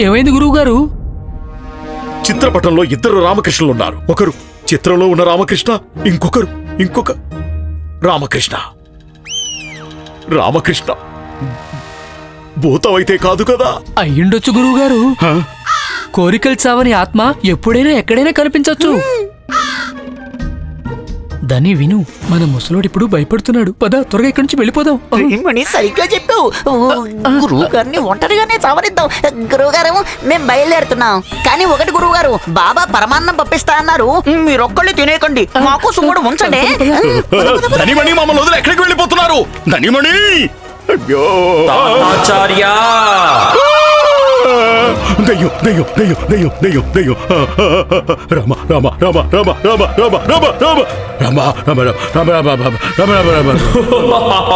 ఏమైంది గురువు గారు చిత్రపటంలో ఇద్దరు రామకృష్ణులు ఉన్నారు ఒకరు చిత్రంలో ఉన్న రామకృష్ణ ఇంకొకరు ఇంకొక రామకృష్ణ. రామకృష్ణ భూతమైతే కాదు కదా? అయ్యుండొచ్చు గురువు గారు హ? కోరికలు చావని ఆత్మ ఎప్పుడైనా ఎక్కడైనా కనిపించొచ్చు. దాన్ని విను మన ముసలోడు ఇప్పుడు భయపడుతున్నాడు. పద త్వరగా ఇక్కడి నుంచి వెళ్ళిపోదాం. మణి సరిగ్గా చెప్పావు? గురువు గారిని ఒంటరిగానే చవరిద్దాం గురువు గారు మేము బయలుదేరుతున్నాం. కానీ ఒకటి గురువు గారు బాబా పరమాన్నం పంపిస్తా అన్నారు. మీరొక్కళ్ళు తినేయకండి. మాకు సుమ్ముడు ఉంచండి. ధనిమణి మమ్మల్ని వదిలి ఎక్కడికి వెళ్ళిపోతున్నారు? ధనిమణి! అయ్యో ఆచార్య దయ్యం దయ్యం దయ్యం దయ్యం దయ్యం దయ్యం రామ రామ రామ రామ రామ రామ రామ రామ రామ రామ రామ రామ రామ రామ రామ రామ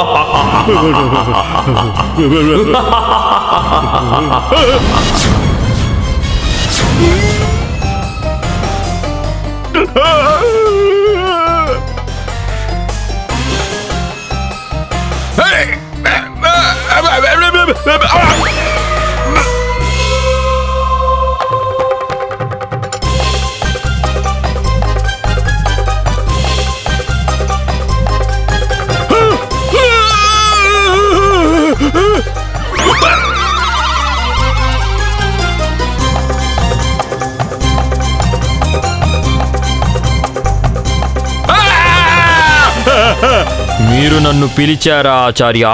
మీరు నన్ను పిలిచారా ఆచార్య?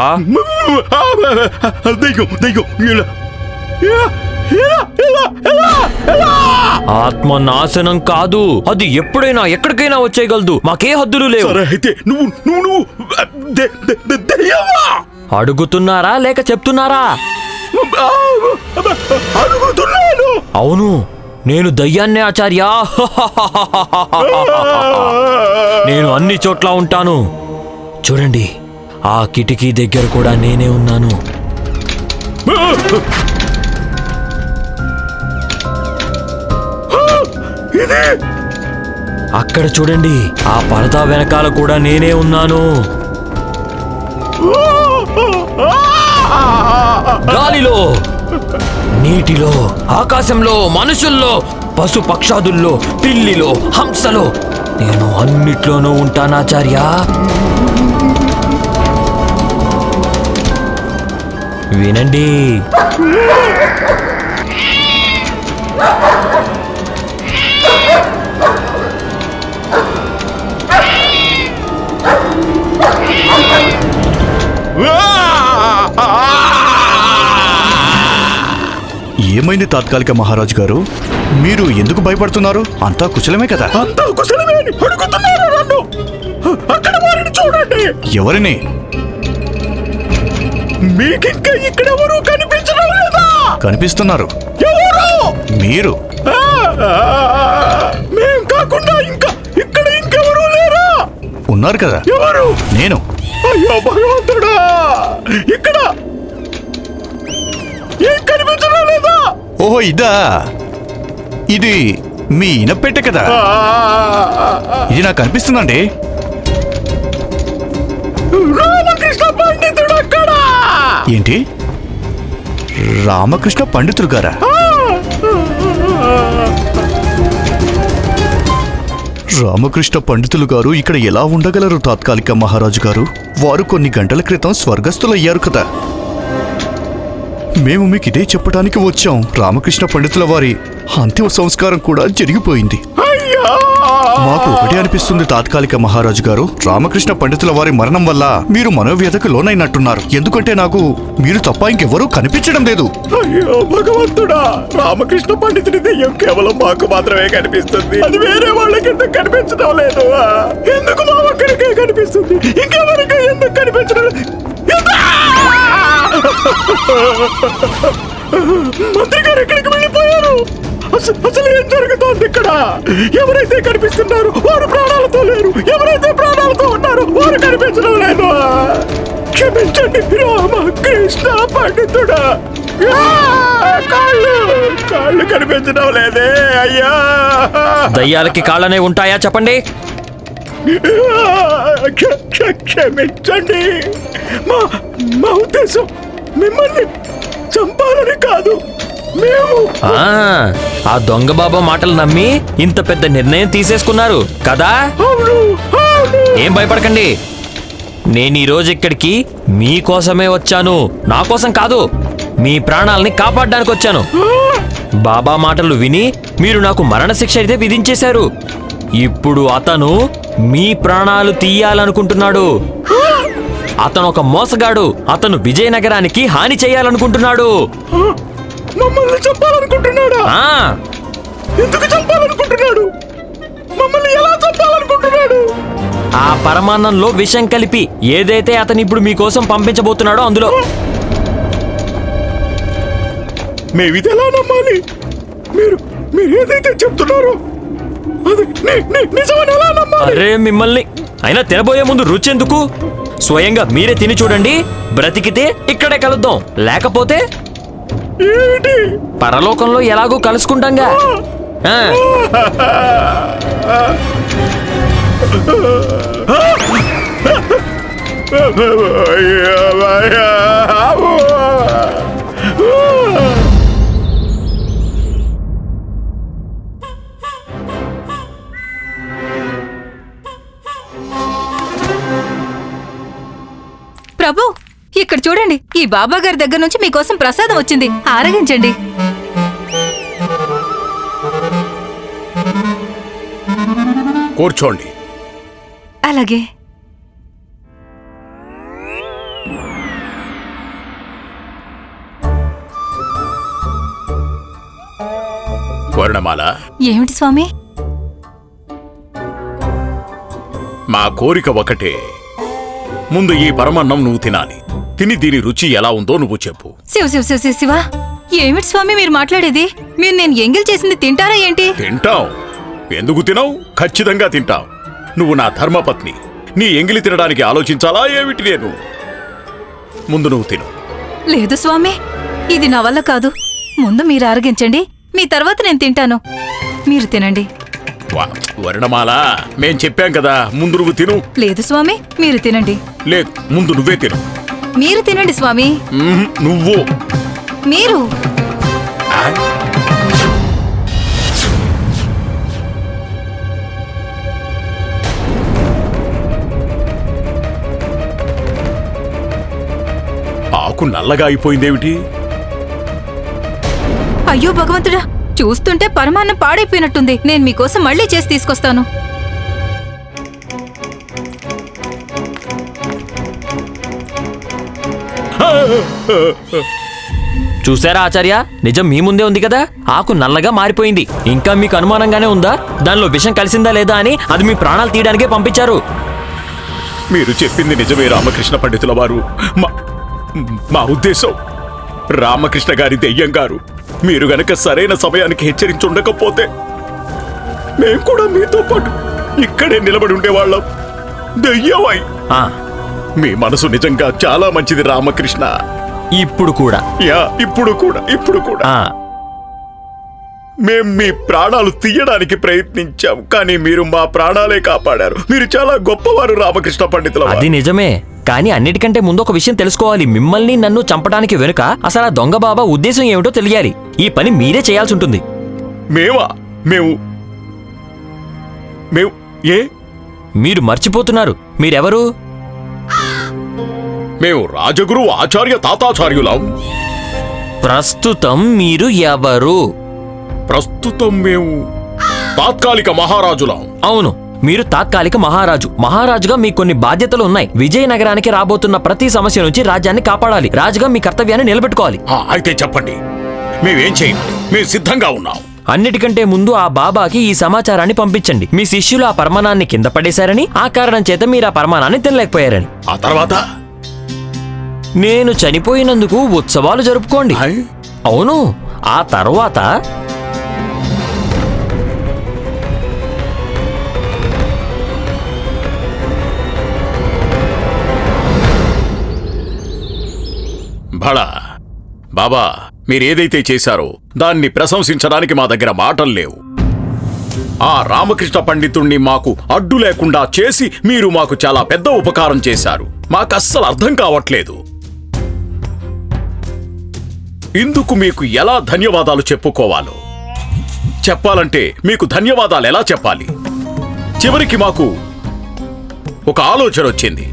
దయ్యం దయ్యం ఇలా ఆత్మ నాశనం కాదు. అది ఎప్పుడైనా ఎక్కడికైనా వచ్చేయగలదు. మాకే హద్దులు లేవు. అయితే నువ్వు అడుగుతున్నారా లేక చెప్తున్నారా? అడుగుతున్నాను. అవును. నేను దయ్యాన్నే ఆచార్య. నేను అన్ని చోట్ల ఉంటాను. చూడండి ఆ కిటికీ దగ్గర కూడా నేనే ఉన్నాను. అక్కడ చూడండి ఆ పరదా వెనకాల కూడా నేనే ఉన్నాను. గాలిలో! నీటిలో ఆకాశంలో మనుషుల్లో పశు పక్షాదుల్లో పిల్లిలో హంసలో. నేను అన్నిట్లోనూ ఉంటానాచార్య వినండి. ఏమైంది తాత్కాలిక మహారాజు గారు? మీరు ఎందుకు భయపడుతున్నారు? అంతా కుశలమే కదా? అంతా కుశలమే అని అడుగుతున్నారు నన్ను. అక్కడ వారిని చూడండి. ఎవరిని? మీకింకా ఇక్కడెవరూ కనిపించడం లేదా? కనిపిస్తున్నారు. ఎవరు? మీరు. ఆ, మేం కాకుండా ఇంకా ఇక్కడ ఇంకెవరూ లేరా? ఉన్నారు కదా. ఎవరు? నేను. అయ్యో భగవంతుడా! ఇక్కడ! ఏం కనిపించడం ఓహో ఇదా? ఇది మీ ఇనపెట్టె కదా? ఇది నాకు పండితుడు అక్కడ! ఏంటి? రామకృష్ణ పండితులు గారా? రామకృష్ణ పండితులు గారు ఇక్కడ ఎలా ఉండగలరు తాత్కాలిక మహారాజు గారు? వారు కొన్ని గంటల క్రితం స్వర్గస్థులయ్యారు కదా. మేము మీకు ఇదే చెప్పడానికి వచ్చాం. రామకృష్ణ పండితుల వారి అంతిమ సంస్కారం కూడా జరిగిపోయింది. అయ్యా! మాకు ఒకటి అనిపిస్తుంది తాత్కాలిక మహారాజు గారు. రామకృష్ణ పండితుల వారి మరణం వల్ల మీరు మనోవ్యతకు లోనైనట్టున్నారు. ఎందుకంటే నాకు మీరు తప్ప ఇంకెవరూ కనిపించడం లేదు. అయ్యో భగవంతుడా! రామకృష్ణ పండితుడి దెయ్యం కేవలం మాకు మాత్రమే కనిపిస్తుంది. అది వేరే వాళ్ళకి ఎందుకు కనిపించడం లేదు? ఎందుకు మా ఒక్కరికే కనిపిస్తుంది? ఇంకెవరికి ఎందుకు కనిపించడం మంత్రి గారు ఎక్కడికి వెళ్ళిపోయారు? అసలు ఏం జరుగుతోంది ఇక్కడ? ఎవరైతే కనిపిస్తున్నారు వారు ప్రాణాలతో లేరు. ఎవరైతే ప్రాణాలతో ఉన్నారు వారు కనిపించడం లేదు. క్షమించండి రామకృష్ణ పండితుడా. ఆ, కాళ్ళు కాళ్ళు కనిపించడం లేదే అయ్యా. దయ్యాలకి కాళ్ళనే ఉంటాయా చెప్పండి? క్ష- క్ష- క్షమించండి. మా మా ఉద్దేశం మిమ్మల్ని చంపాలని కాదు. మేము ఆ, దొంగ బాబా మాటలు నమ్మి ఇంత పెద్ద నిర్ణయం తీసేసుకున్నారు కదా? ఏం భయపడకండి. నేను ఈ రోజు ఇక్కడికి మీకోసమే వచ్చాను. నా కోసం కాదు మీ ప్రాణాలని కాపాడడానికి వచ్చాను. బాబా మాటలు విని మీరు నాకు మరణశిక్ష అయితే విధించేశారు. ఇప్పుడు అతను మీ ప్రాణాలు తీయాలనుకుంటున్నాడు. అతను ఒక మోసగాడు. అతను విజయనగరానికి హాని చేయాలనుకుంటున్నాడు. మమ్మల్ని చంపాలనుకుంటున్నాడా? ఆ. ఎందుకు చంపాలనుకుంటున్నాడు? మమ్మల్ని ఎలా చంపాలనుకుంటున్నాడు? ఆ పరమాన్నంలో విషం కలిపి ఏదైతే అతను ఇప్పుడు మీకోసం పంపించబోతున్నాడో అందులో. ఎలా నమ్మాలి? మీరు మీరు ఏదైతే చెప్తున్నారో అది ని- ని- నిజమని ఎలా నమ్మాలి? అరే మిమ్మల్ని అయినా తినబోయే ముందు రుచి ఎందుకు స్వయంగా మీరే తిని చూడండి బ్రతికితే ఇక్కడే కలుద్దాం. లేకపోతే పరలోకంలో ఎలాగో కలుసుకుంటాంగా? ప్రభు ఇక్కడ చూడండి ఈ బాబా గారి దగ్గర నుంచి మీకోసం ప్రసాదం వచ్చింది. ఆరగించండి. కూర్చోండి. అలాగే. వర్ణమాల. ఏమిటి స్వామి? మా కోరిక ఒకటే. ముందు ఈ పరమన్నం నువ్వు తినాలి. తిని దీని రుచి ఎలా ఉందో నువ్వు చెప్పు. శివ శివ శివ శివ శివ. ఏమిటి స్వామి మీరు మాట్లాడేది? మీరు నేను ఎంగిల్ చేసింది తింటారా ఏంటి? తింటావు ఎందుకు తినవు? ఖచ్చితంగా తింటావు నువ్వు నా ధర్మపత్ని. నీ ఎంగిలి తినడానికి ఆలోచించాలా? ఏమిటి నేను? ముందు నువ్వు తిను. లేదు స్వామి ఇది నా వల్ల కాదు. ముందు మీరు ఆరగించండి మీ తర్వాత నేను తింటాను. మీరు తినండి. వర్ణమాల మేం చెప్పాం కదా ముందు నువ్వు తిను. లేదు స్వామి మీరు తినండి. లేదు ముందు నువ్వే తిను. మీరు తినండి స్వామి. నువ్వు. మీరు? ఆకు నల్లగా అయిపోయిందేమిటి? అయ్యో భగవంతుడా చూస్తుంటే పరమాన్నం పాడైపోయినట్టుంది. నేను మీకోసం మళ్ళీ చేసి తీసుకొస్తాను. చూసారా ఆచార్య? నిజం మీ ముందే ఉంది కదా? ఆకు నల్లగా మారిపోయింది. ఇంకా మీకు అనుమానంగానే ఉందా? దానిలో విషం కలిసిందా లేదా అని అది మీ ప్రాణాలు తీయడానికే పంపించారు. మీరు చెప్పింది నిజమే రామకృష్ణ పండితుల వారు. మా మా ఉద్దేశం రామకృష్ణ గారి దెయ్యం గారు. మీరు గనక సరైన సమయానికి హెచ్చరించుండకపోతే మేం కూడా మీతో పాటు ఇక్కడే నిలబడి ఉండేవాళ్ళం. దెయ్యమై. ఆ. మీ మనసు నిజంగా చాలా మంచిది రామకృష్ణ. ఇప్పుడు కూడా. యా ఇప్పుడు కూడా ఇప్పుడు కూడా. మేం మీ ప్రాణాలు తీయడానికి ప్రయత్నించాం కానీ మీరు మా ప్రాణాలే కాపాడారు. మీరు చాలా గొప్పవారు రామకృష్ణ పండితుల. అది నిజమే. కానీ అన్నిటికంటే ముందు ఒక విషయం తెలుసుకోవాలి. మిమ్మల్ని నన్ను చంపడానికి వెనుక అసలు ఆ దొంగ బాబా ఉద్దేశం ఏమిటో తెలియాలి. ఈ పని మీరే చేయాల్సి ఉంటుంది. మేమా మేము మేము ఏ? మీరు మర్చిపోతున్నారు. మీరెవరు? మేము రాజగురు ఆచార్య తాతాచార్యులం. ప్రస్తుతం మీరు ఎవరు? ప్రస్తుతం మేము తాత్కాలిక మహారాజులం. అవును. మీరు తాత్కాలిక మహారాజు. మహారాజుగా మీకు కొన్ని బాధ్యతలు ఉన్నాయి. విజయనగరానికి రాబోతున్న ప్రతి సమస్య నుంచి రాజ్యాన్ని కాపాడాలి. రాజుగా మీ కర్తవ్యాన్ని నిలబెట్టుకోవాలి. అయితే చెప్పండి. మేమేం చేయాలి? మేము సిద్ధంగా ఉన్నాం. అన్నిటికంటే ముందు ఆ బాబాకి ఈ సమాచారాన్ని పంపించండి. మీ శిష్యులు ఆ పరమాణాన్ని కింద పడేశారని ఆ కారణం చేత మీరు ఆ పరమాణాన్ని తినలేకపోయారని. ఆ తర్వాత? నేను చనిపోయినందుకు ఉత్సవాలు జరుపుకోండి. అవును. ఆ తర్వాత భళ బాబా మీరేదైతే చేశారో దాన్ని ప్రశంసించడానికి మా దగ్గర మాటలు లేవు. ఆ రామకృష్ణ పండితుణ్ణి మాకు అడ్డు లేకుండా చేసి మీరు మాకు చాలా పెద్ద ఉపకారం చేశారు. మాకు అస్సలు అర్థం కావట్లేదు. ఇందుకు మీకు ఎలా ధన్యవాదాలు చెప్పుకోవాలో? చెప్పాలంటే మీకు ధన్యవాదాలు ఎలా చెప్పాలి? చివరికి మాకు ఒక ఆలోచన వచ్చింది.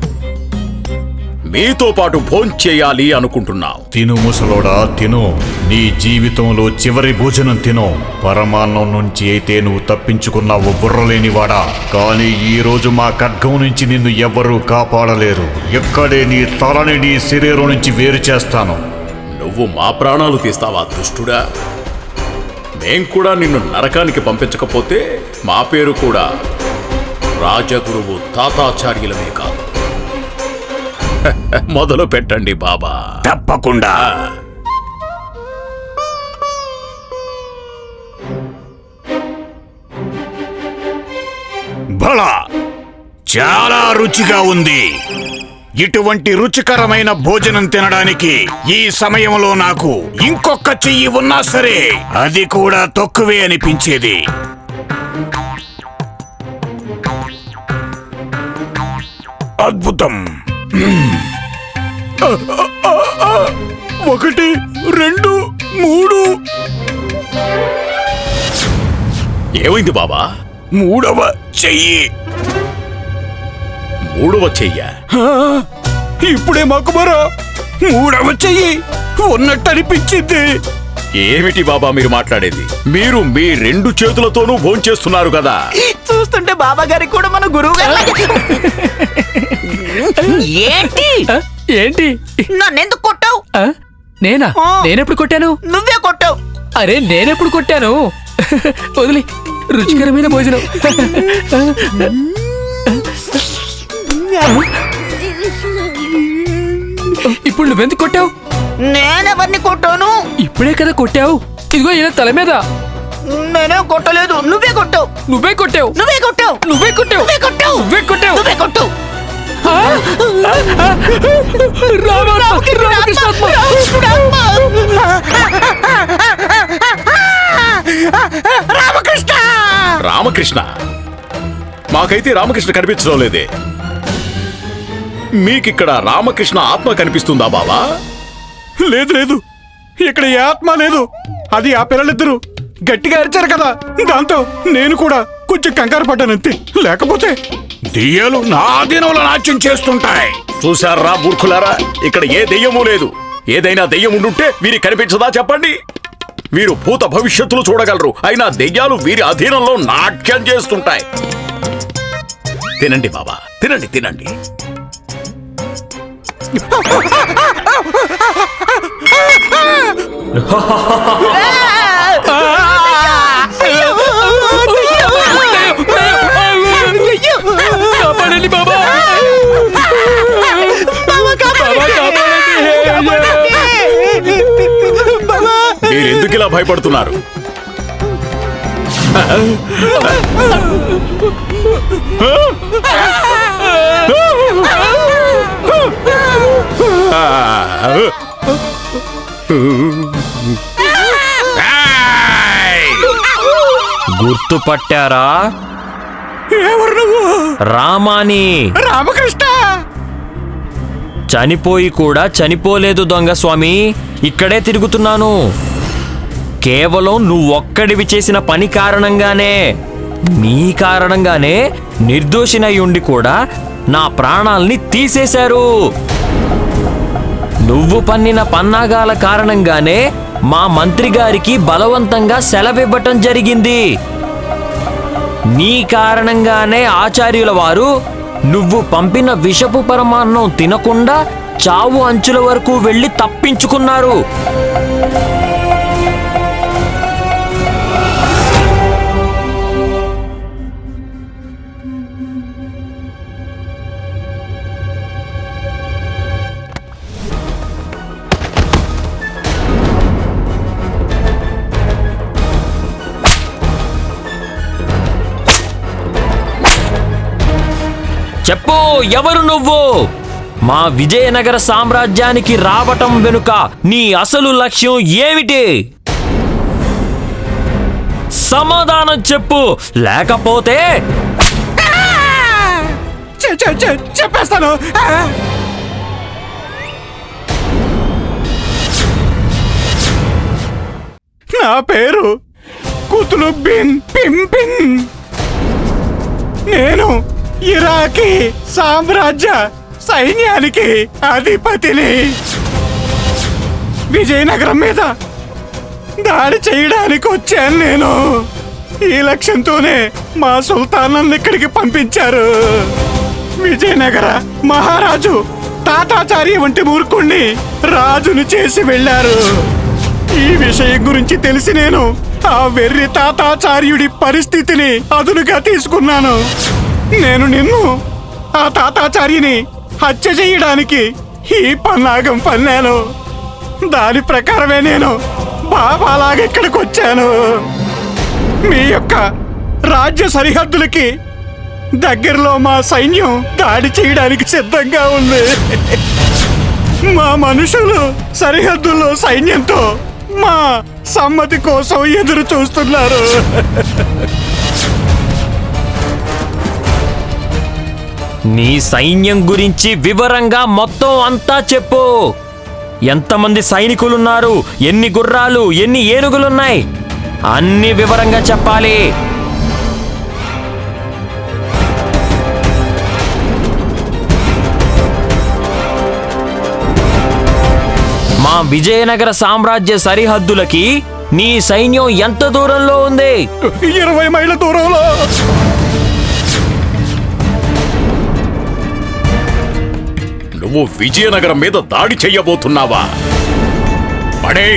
మీతో పాటు భోంచేయాలి అనుకుంటున్నాం తిను ముసలోడా తిను. నీ జీవితంలో చివరి భోజనం తిను. పరమాన్నం నుంచి అయితే నువ్వు తప్పించుకున్నావు బుర్రలేనివాడా. కానీ ఈ రోజు మా ఖడ్గం నుంచి నిన్ను ఎవ్వరూ కాపాడలేరు. ఎక్కడే నీ తలని నీ శరీరం నుంచి వేరు చేస్తాను. నువ్వు మా ప్రాణాలు తీస్తావా దుష్టుడా? మేం కూడా నిన్ను నరకానికి పంపించకపోతే మా పేరు కూడా రాజగురువు తాతాచార్యులమే కాదు. మొదలు పెట్టండి బాబా. తప్పకుండా. బలా. చాలా రుచిగా ఉంది. ఇటువంటి రుచికరమైన భోజనం తినడానికి ఈ సమయంలో నాకు ఇంకొక చెయ్యి ఉన్నా సరే అది కూడా తక్కువే అనిపించేది. అద్భుతం. ఒకటి రెండు మూడు. ఏమైంది బాబా? మూడవ చెయ్యి. మూడవ చెయ్య? ఇప్పుడే మకుమరా మూడవ చెయ్యి. ఉన్నట్టు అనిపించింది ఏమిటి బాబా మీరు మాట్లాడేది? మీరు మీ రెండు చేతులతోనూ భోంచేస్తున్నారు కదా. చూస్తుంటే బాబా గారికి కూడా మన గురువు గారు ఏంటి? ఆ, ఏంటి? నన్నెందుకు కొట్టావు? ఆ, నేనా. నేనెప్పుడు కొట్టాను? నువ్వే కొట్టావు. అరే నేనెప్పుడు కొట్టాను? వదిలి రుచికరమైన భోజనం. ఇప్పుడు నువ్వెందుకు కొట్టావు? నేనెవరిని కొట్టాను? ఇప్పుడే కదా కొట్టావు. ఇదిగో ఈయన తల మీద. నేనే కొట్టలేదు. నువ్వే కొట్టావు. నువ్వే కొట్టావు. నువ్వే కొట్టావు. నువ్వే కొట్టావు. నువ్వే కొట్టావు. నువ్వే కొట్టావు. నువ్వే కొట్టావు. రామకృష్ణ! రామకృష్ణ. మాకైతే రామకృష్ణ కనిపించడం లేదే. మీకిక్కడ రామకృష్ణ ఆత్మ కనిపిస్తుందా బాబా లేదు లేదు. ఇక్కడ ఏ ఆత్మ లేదు. అది ఆ పిల్లలిద్దరూ. గట్టిగా అరిచారు కదా. దాంతో నేను కూడా కొంచెం కంగారు పడ్డానంతే. లేకపోతే దెయ్యాలు నా ఆధీనంలో నాట్యం చేస్తుంటాయి. చూశారా మూర్ఖులారా? ఇక్కడ ఏ దెయ్యమూ లేదు. ఏదైనా దెయ్యం ఉండుంటే వీరి కనిపించదా చెప్పండి? వీరు భూత భవిష్యత్తులు చూడగలరు. అయినా దెయ్యాలు వీరి అధీనంలో నాట్యం చేస్తుంటాయి. తినండి బాబా తినండి తినండి. కాపాడండి బాబా మీరు ఎందుకు ఇలా భయపడుతున్నారు గుర్తుపట్టారా? ఎవరు నువ్వు? రామాని! రామకృష్ణ! చనిపోయి కూడా చనిపోలేదు దొంగ స్వామి. ఇక్కడే తిరుగుతున్నాను. కేవలం నువ్వొక్కడివి చేసిన పని కారణంగానే నీ కారణంగానే నిర్దోషినై ఉండి కూడా నా ప్రాణాల్ని తీసేశారు. నువ్వు పన్నిన పన్నాగాల కారణంగానే మా మంత్రి గారికి బలవంతంగా సెలవివ్వటం జరిగింది. నీ కారణంగానే ఆచార్యుల వారు నువ్వు పంపిన విషపు పరమాన్నం తినకుండా చావు అంచుల వరకు వెళ్ళి తప్పించుకున్నారు. ఎవరు నువ్వు? మా విజయనగర సామ్రాజ్యానికి రావటం వెనుక నీ అసలు లక్ష్యం ఏమిటి? సమాధానం చెప్పు. లేకపోతే చెప్పేస్తాను. నా పేరు కుతులుబ్బిన్ పింపిన్ నేను ఇరాకీ సామ్రాజ్య సైన్యానికి అధిపతిని. విజయనగరం మీద దాడి చేయడానికి వచ్చాను నేను. ఈ లక్ష్యంతోనే మా సుల్తాన్ ఇక్కడికి పంపించారు. విజయనగర మహారాజు తాతాచార్య వంటి మూర్ఖుణ్ణి రాజును చేసి వెళ్ళారు. ఈ విషయం గురించి తెలిసి నేను ఆ వెర్రి తాతాచార్యుడి పరిస్థితిని అదునుగా తీసుకున్నాను. నేను నిన్ను ఆ తాతాచార్యని హత్య చేయడానికి ఈ పన్నాగం పన్నాను. దాని ప్రకారమే నేను బాబాలాగా ఇక్కడికి వచ్చాను. మీ యొక్క రాజ్య సరిహద్దులకి దగ్గరలో మా సైన్యం దాడి చేయడానికి సిద్ధంగా ఉంది. మా మనుషులు సరిహద్దుల్లో సైన్యంతో మా సమ్మతి కోసం ఎదురు చూస్తున్నారు. నీ సైన్యం గురించి వివరంగా మొత్తం అంతా చెప్పు. ఎంతమంది సైనికులున్నారు? ఎన్ని గుర్రాలు? ఎన్ని ఏనుగులున్నాయి? అన్ని వివరంగా చెప్పాలి. మా విజయనగర సామ్రాజ్య సరిహద్దులకి నీ సైన్యం ఎంత దూరంలో ఉంది? ఇరవై మైళ్ళ దూరంలో. నువ్వు విజయనగరం మీద దాడి చెయ్యబోతున్నావా పడే.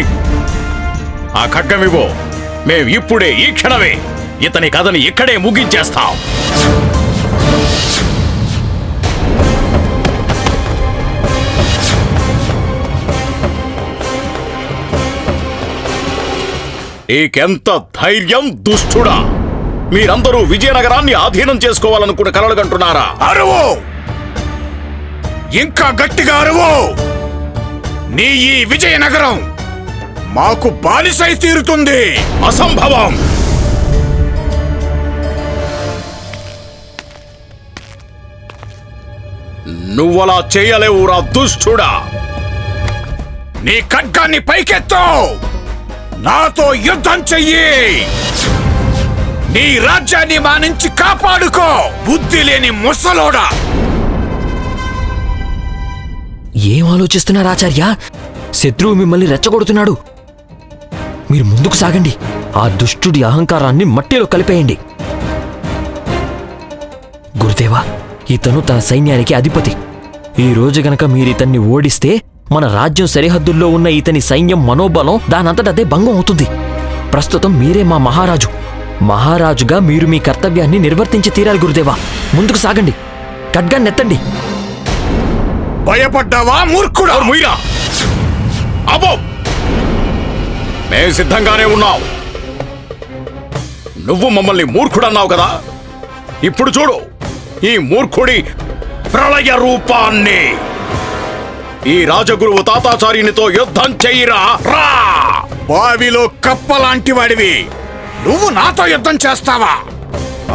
ఆ ఖడ్గమివో మేం ఇప్పుడే ఈ క్షణమే ఇతని కథని ఇక్కడే ముగించేస్తాం. నీకెంత ధైర్యం దుష్టుడా? మీరందరూ విజయనగరాన్ని ఆధీనం చేసుకోవాలనుకుని కలలుగంటున్నారా? అరువు! ఇంకా గట్టిగా అరువు. నీ ఈ విజయనగరం మాకు బానిసై తీరుతుంది. అసంభవం. నువ్వలా చేయలేవురా దుష్టుడా. నీ ఖడ్గాన్ని పైకెత్తు. నాతో యుద్ధం చెయ్యి. నీ రాజ్యాన్ని మా నుంచి కాపాడుకో. బుద్ధి లేని ముసలోడా. ఏం ఆలోచిస్తున్నారు ఆచార్య? శత్రువు మిమ్మల్ని రెచ్చగొడుతున్నాడు. మీరు ముందుకు సాగండి. ఆ దుష్టుడి అహంకారాన్ని మట్టిలో కలిపేయండి. గురుదేవా ఇతను తన సైన్యానికి అధిపతి. ఈ రోజు గనక మీరు ఇతన్ని ఓడిస్తే మన రాజ్యం సరిహద్దుల్లో ఉన్న ఇతని సైన్యం మనోబలం దానంతటదే భంగం అవుతుంది. ప్రస్తుతం మీరే మా మహారాజు. మహారాజుగా మీరు మీ కర్తవ్యాన్ని నిర్వర్తించి తీరాలి గురుదేవా. ముందుకు సాగండి. ఖడ్గాన్నెత్తండి భయపడ్డావా మూర్ఖుడా? ముయ్యా అబో మేం సిద్ధంగానే ఉన్నాం నువ్వు మమ్మల్ని మూర్ఖుడన్నావు కదా? ఇప్పుడు చూడు ఈ మూర్ఖుడి ప్రళయ రూపాన్ని. ఈ రాజగురువు తాతాచార్యునితో యుద్ధం చెయ్యిరా రా. బావిలో కప్పలాంటి వాడివి నువ్వు నాతో యుద్ధం చేస్తావా?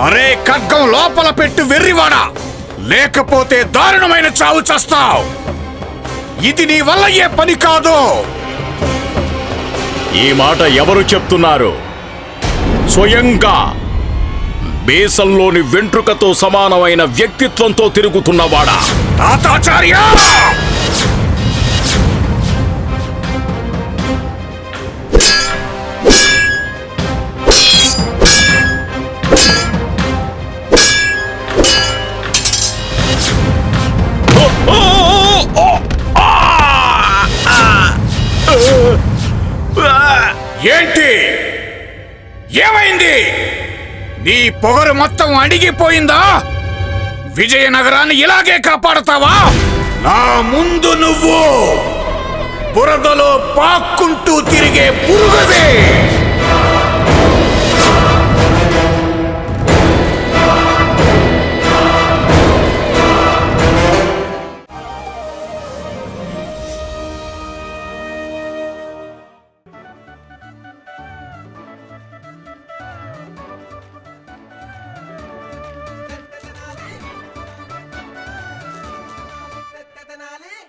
అరే ఖడ్గం లోపల పెట్టు వెర్రివాడా. లేకపోతే దారుణమైన చావు చేస్తావు. ఇది నీ వల్ల ఏ పని కాదు. ఈ మాట ఎవరు చెప్తున్నారు? స్వయంగా బేసంలోని వెంట్రుకతో సమానమైన వ్యక్తిత్వంతో తిరుగుతున్నవాడా తాతాచార్య! నీ పొగరు మొత్తం అడిగిపోయిందా విజయనగరాన్ని ఇలాగే కాపాడతావా? నా ముందు నువ్వు బురదలో పాక్కుంటూ తిరిగే పురుగవే